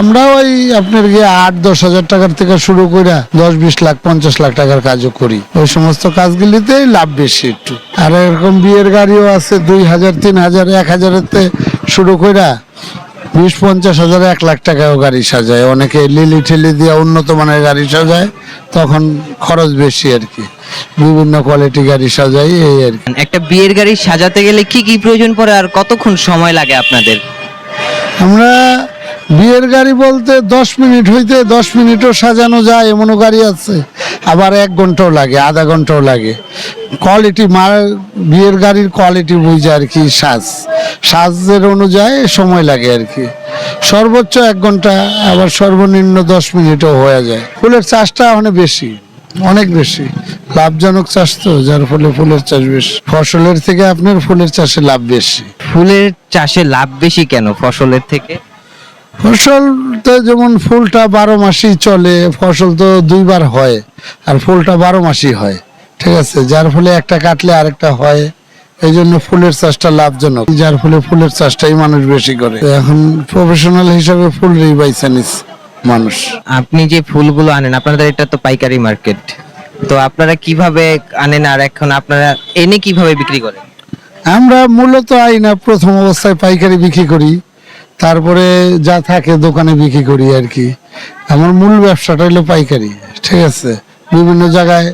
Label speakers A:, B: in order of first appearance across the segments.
A: আমরা ওই আপনার গিয়ে আট দশ হাজার টাকার থেকে শুরু করে দশ বিশ লাখ পঞ্চাশ লাখ টাকার কাজও করি। ওই সমস্ত কাজগুলিতেই লাভ বেশি একটু। আর এরকম বিয়ের গাড়িও আছে দুই হাজার তিন হাজার এক হাজারের তে শুরু করে বিশ পঞ্চাশ হাজার এক লাখ টাকাও গাড়ি সাজায়। অনেকে লিলি ঠেলি দিয়ে উন্নত মানের গাড়ি সাজায় তখন খরচ বেশি আর কি। বিভিন্ন কোয়ালিটি গাড়ি সাজাই এই আর কি।
B: একটা বিয়ের গাড়ি সাজাতে গেলে কি কি প্রয়োজন পড়ে আর কতক্ষণ সময় লাগে আপনাদের?
A: আমরা বিয়ের গাড়ি বলতে দশ মিনিট হইতে দশ মিনিটও সাজানো যায়, এমনও গাড়ি আছে। আবার এক ঘন্টাও লাগে, আধা ঘন্টাও লাগে। কোয়ালিটি মার বিয়ের গাড়ির কোয়ালিটি বুঝে আর কি সাজ। সাজের অনুযায়ী সময় লাগে আর কি। সর্বোচ্চ এক ঘণ্টা, আবার সর্বনিম্ন দশ মিনিটও হয়ে যায়। ফুলের চাষটা অনেক বেশি অনেক বেশি। লাভজনক চাষ তো, যার ফলে ফুলের চাষ বেশি। ফসলের থেকে আপনার ফুলের চাষে লাভ বেশি।
B: ফুলের চাষে লাভ বেশি কেন, ফসলের থেকে?
A: ফসল তো যেমন ফুলটা বারো মাসই চলে ফসল তো দুইবার হয় আর ফুলটা বারো মাসই হয় ঠিক আছে? যার ফলে একটা কাটলে আরেকটা হয় এই জন্য ফুলের চাষটা লাভজনক। যার ফলে ফুলের চাষটাই মানুষ বেশি করে। এখন প্রফেশনাল হিসাবে ফুল বাইছে নিস মানুষ।
B: আপনি যে ফুলগুলো আনেন আপনাদের এটা তো পাইকারি মার্কেট। তো আপনারা কীভাবে আনেন আর এখন আপনারা এনে কীভাবে বিক্রি করেন?
A: আমরা মূলত আইনা প্রথম অবস্থায় পাইকারি বিক্রি করি। তারপরে যা থাকে দোকানে বিক্রি করি আর কি। আমার মূল ব্যবসাটা হলো পাইকারি, ঠিক আছে? বিভিন্ন জায়গায়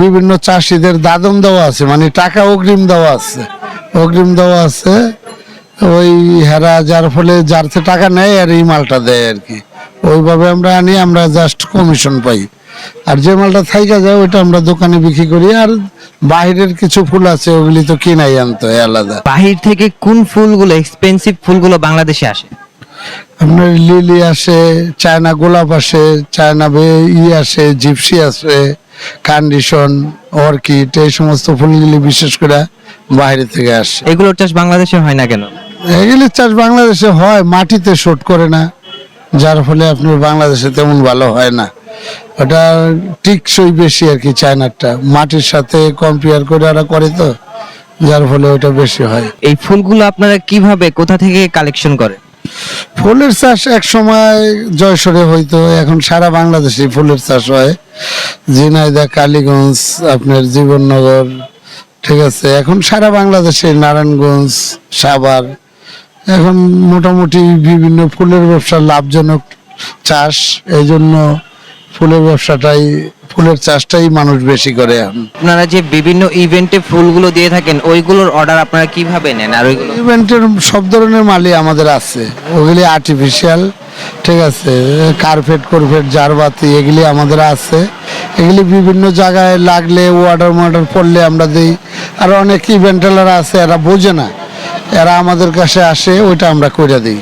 A: বিভিন্ন চাষিদের দাদন দেওয়া আছে মানে টাকা অগ্রিম দেওয়া আছে। অগ্রিম দেওয়া আছে, ওই হেরা যার ফলে যার টাকা নেয় আর এই মালটা দেয় আর কি। ওইভাবে আমরা আনি, আমরা জাস্ট কমিশন পাই। আর যে মালটা থাইকা যায় ওইটা আমরা দোকানে বিক্রি করি। আর বাইরের কিছু ফুল আছে ওগুলি তো কিনাই আনতে আলাদা।
B: বাহির থেকে কোন ফুলগুলো এক্সপেন্সিভ ফুলগুলো বাংলাদেশে আসে?
A: আপনার লিলি আসে চায়না গোলাপ আসে চায়না বে- ই আসে জিপসি আসে কান্ডিশন অর্কিড এই সমস্ত ফুলগুলি বিশেষ করে বাইরে থেকে আসে।
B: এগুলোর চাষ বাংলাদেশে হয় না কেন?
A: এগুলির চাষ বাংলাদেশে হয় মাটিতে শোট করে না যার ফলে আপনার বাংলাদেশে তেমন ভালো হয় না। ওটা টিকসই বেশি আর কি চায়নারটা। মাটির সাথে কম্পেয়ার করে ওরা করে তো যার ফলে ওটা বেশি হয়।
B: এই ফুলগুলো আপনারা কীভাবে কোথা থেকে কালেকশন করেন?
A: ফুলের চাষ এক সময় জয়সরে হইতো এখন সারা বাংলাদেশে ফুলের চাষ হয়। ঝিনাইদা কালীগঞ্জ আপনার জীবননগর ঠিক আছে এখন সারা বাংলাদেশে নারায়ণগঞ্জ সাভার এখন মোটামুটি বিভিন্ন ফুলের ব্যবসা লাভজনক চাষ এই জন্য ফুলের ব্যবসাটাই ফুলের চাষটাই মানুষ বেশি করে। এখন
B: আপনারা যে বিভিন্ন ইভেন্টে ফুলগুলো দিয়ে থাকেন ওইগুলোর অর্ডার আপনারা কীভাবে নেন? আর ওইগুলো
A: ইভেন্টের সব ধরনের মালই আমাদের আছে। ওগুলি আর্টিফিশিয়াল ঠিক আছে? কার্পেট করপেট জারবাতি এগুলি আমাদের আছে। এগুলি বিভিন্ন জায়গায় লাগলে অর্ডার মর্ডার পড়লে আমরা দিই। আর অনেক ইভেন্টেলার আছে এরা বোঝে না। এরা আমাদের কাছে আসে ওইটা আমরা করে দিই।